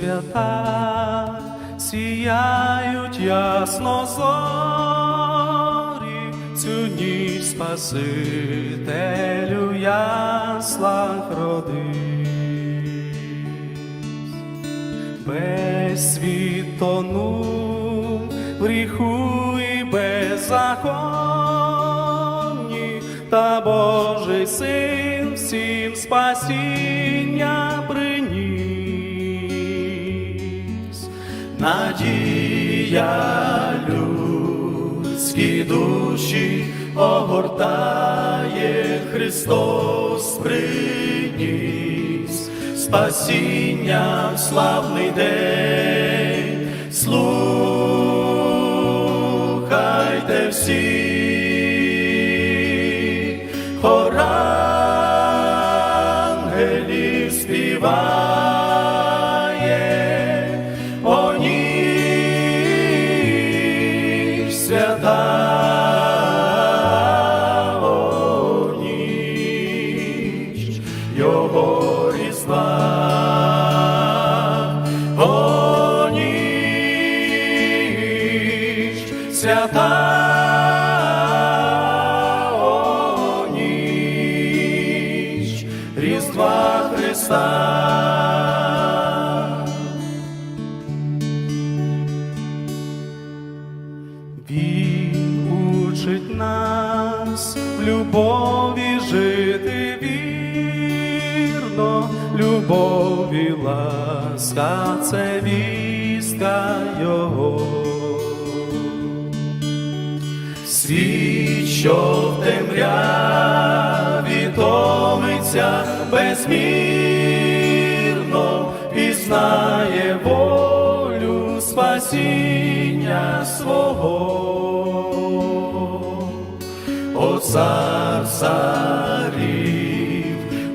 свята, сіяють ясно зорі, цю ніч Спасителю яслах родись. Без світону в гріху і беззаконні, та Божий син всім спасіння Надія людські душі огортає Христос приніс. Спасіння в славний день. Слухайте всі, хор ангелів співає, свята, о Христа. Він учить нас в любові жити вірно, любові ласка це вістка Його. Світ, що в темряві томиться безмірно, пізнає волю спасіння свого. О цар царів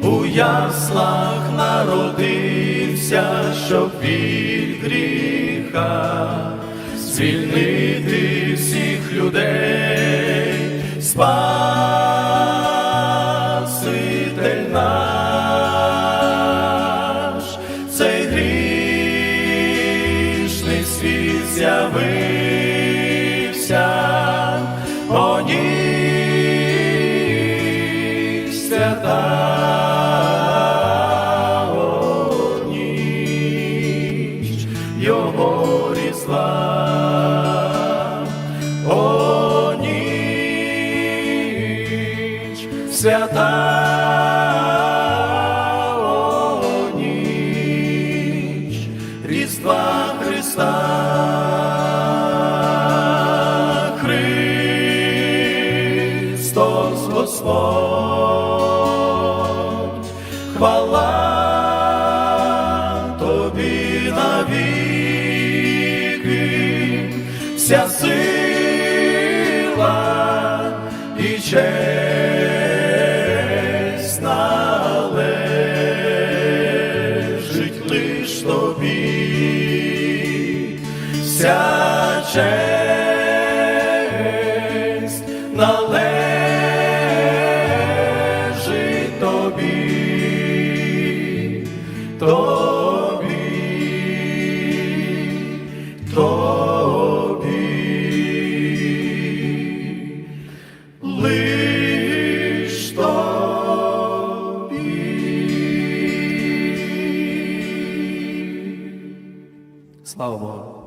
у яслах народився, щоб від гріха цей грішний світ з'явився, о ніч свята, ніч його різдва. О свята, Різдва Христа. Христос Господь, хвала тобі навіки, вся сила і честь вся честь належить тобі, тобі, тобі. Лиш тобі. Слава Богу.